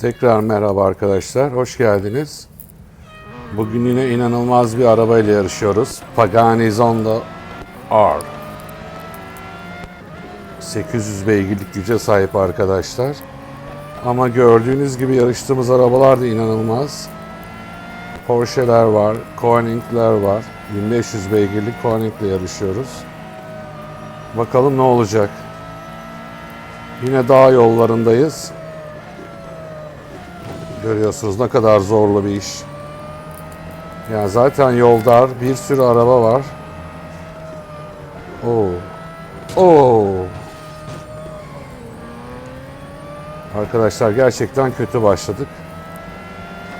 Tekrar merhaba arkadaşlar, hoş geldiniz. Bugün yine inanılmaz bir arabayla yarışıyoruz. Pagani Zonda R. 800 beygirlik güce sahip arkadaşlar. Ama gördüğünüz gibi yarıştığımız arabalar da inanılmaz. Porsche'ler var, Koenig'ler var. 1500 beygirlik Koenig'le yarışıyoruz. Bakalım ne olacak. Yine dağ yollarındayız. Görüyorsunuz ne kadar zorlu bir iş. Ya zaten yol dar, bir sürü araba var. Oo. Oo. Arkadaşlar gerçekten kötü başladık.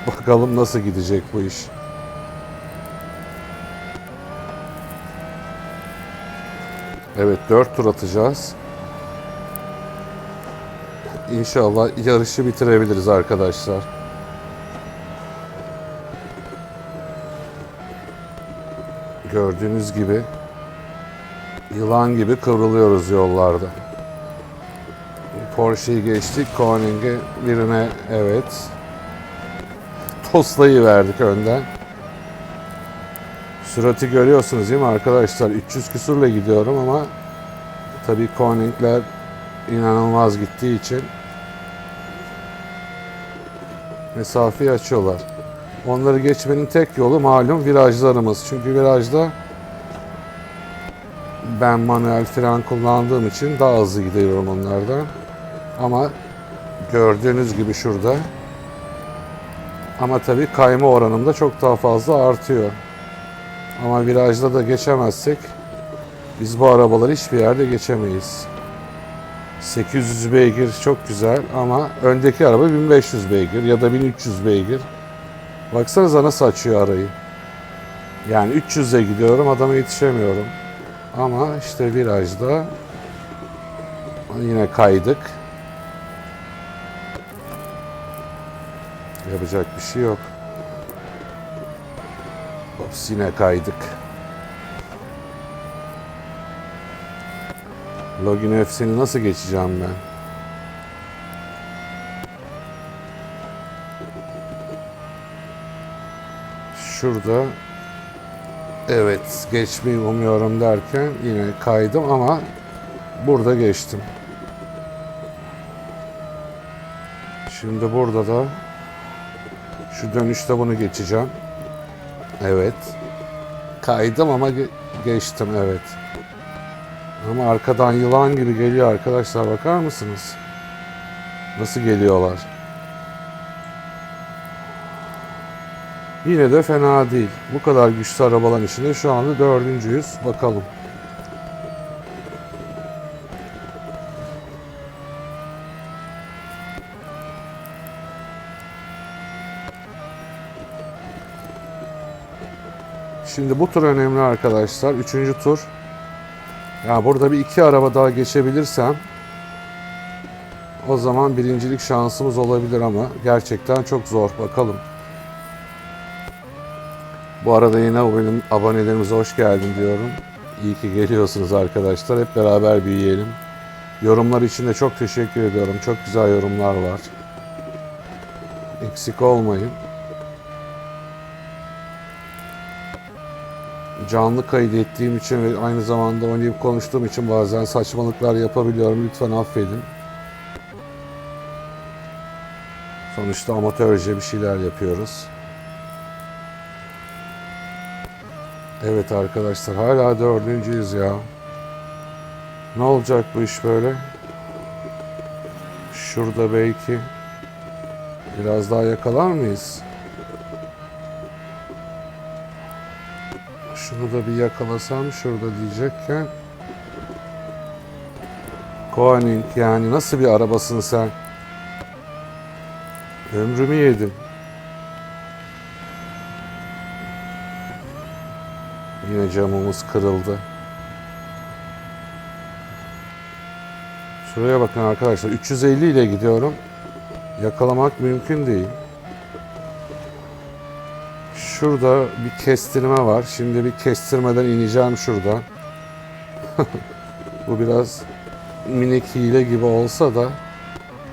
Bakalım nasıl gidecek bu iş. Evet 4 tur atacağız. İnşallah yarışı bitirebiliriz arkadaşlar. Gördüğünüz gibi yılan gibi kıvrılıyoruz yollarda. Porsche'yi geçtik. Koenig'e birine evet. Tosla'yı verdik önden. Sürati görüyorsunuz değil mi arkadaşlar? 300 küsurla gidiyorum ama tabii Koenig'ler inanılmaz gittiği için mesafeyi açıyorlar. Onları geçmenin tek yolu malum virajlarımız. Çünkü virajda ben manuel fren kullandığım için daha hızlı gidiyorum onlardan. Ama gördüğünüz gibi şurada ama tabii kayma oranım da çok daha fazla artıyor. Ama virajda da geçemezsek biz bu arabaları hiçbir yerde geçemeyiz. 800 beygir çok güzel ama öndeki araba 1500 beygir ya da 1300 beygir. Baksanıza nasıl açıyor arayı. Yani 300'e gidiyorum adama yetişemiyorum. Ama işte virajda yine kaydık. Yapacak bir şey yok. Ops yine kaydık. Login F'sini nasıl geçeceğim ben? Şurada evet geçmeyi umuyorum derken yine kaydım ama burada geçtim. Şimdi burada da şu dönüşte bunu geçeceğim. Evet. Kaydım ama ge- geçtim evet. Ama arkadan yılan gibi geliyor arkadaşlar bakar mısınız? Nasıl geliyorlar? Yine de fena değil. Bu kadar güçlü arabaların içinde şu anda dördüncüyüz. Bakalım. Şimdi bu tur önemli arkadaşlar. Üçüncü tur. Ya burada bir iki araba daha geçebilirsem o zaman birincilik şansımız olabilir ama gerçekten çok zor. Bakalım. Bu arada yine benim abonelerimize hoş geldin diyorum. İyi ki geliyorsunuz arkadaşlar. Hep beraber büyüyelim. Yorumlar için de çok teşekkür ediyorum. Çok güzel yorumlar var. Eksik olmayın. Canlı kaydettiğim için ve aynı zamanda oynayıp konuştuğum için bazen saçmalıklar yapabiliyorum. Lütfen affedin. Sonuçta amatörce bir şeyler yapıyoruz. Evet arkadaşlar hala dördüncüyüz ya. Ne olacak bu iş böyle? Şurada belki biraz daha yakalar mıyız? Şunu da bir yakalasam şurada diyecekken. Koenig yani nasıl bir arabasın sen? Ömrümü yedim. Yine camımız kırıldı. Şuraya bakın arkadaşlar. 350 ile gidiyorum. Yakalamak mümkün değil. Şurada bir kestirme var. Şimdi bir kestirmeden ineceğim şuradan. Bu biraz minik hile gibi olsa da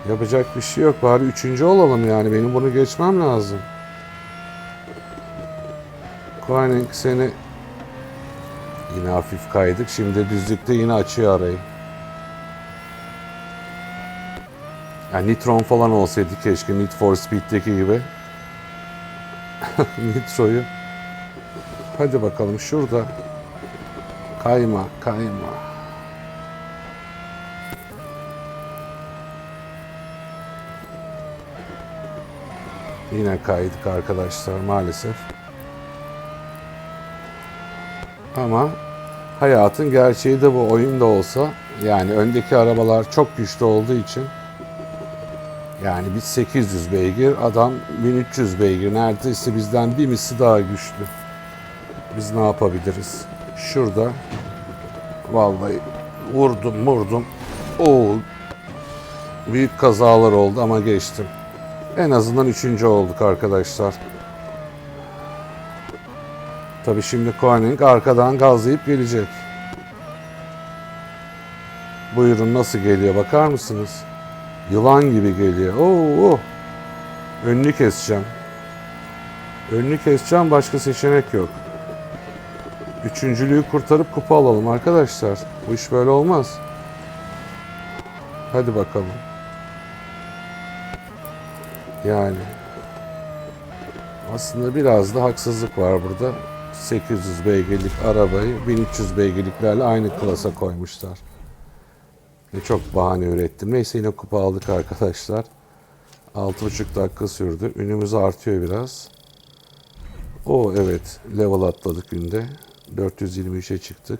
Yapacak bir şey yok. Bari üçüncü olalım yani. Benim bunu geçmem lazım. Koenig seni yine hafif kaydık. Şimdi düzlükte yine açıyor arayı. Yani Nitron falan olsaydı keşke Need for Speed'deki gibi. Nitro'yu. Hadi bakalım şurada. Kayma, kayma. Yine kaydık arkadaşlar maalesef. Ama hayatın gerçeği de bu oyunda olsa yani öndeki arabalar çok güçlü olduğu için yani biz 800 beygir adam 1300 beygir neredeyse bizden bir misli daha güçlü. Biz ne yapabiliriz? Şurada vallahi vurdum vurdum. Oo, büyük kazalar oldu ama geçtim. En azından üçüncü olduk arkadaşlar. Tabii şimdi Koenig arkadan gazlayıp gelecek. Buyurun nasıl geliyor bakar mısınız? Yılan gibi geliyor. Oo, oo. Önünü keseceğim. Önünü keseceğim başka seçenek yok. Üçüncülüğü kurtarıp kupa alalım arkadaşlar. Bu iş böyle olmaz. Hadi bakalım. Yani aslında biraz da haksızlık var burada. 800 beygirlik arabayı 1300 beygirliklerle aynı klasa koymuşlar. Çok bahane ürettim. Neyse yine kupa aldık arkadaşlar. 6,5 dakika sürdü. Ünümüz artıyor biraz. O evet level atladık günde. 423'e çıktık.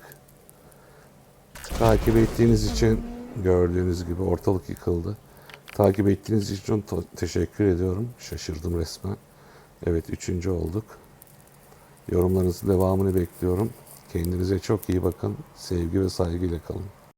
Takip ettiğiniz için gördüğünüz gibi ortalık yıkıldı. Takip ettiğiniz için teşekkür ediyorum. Şaşırdım resmen. Evet üçüncü olduk. Yorumlarınızın devamını bekliyorum. Kendinize çok iyi bakın. Sevgi ve saygıyla kalın.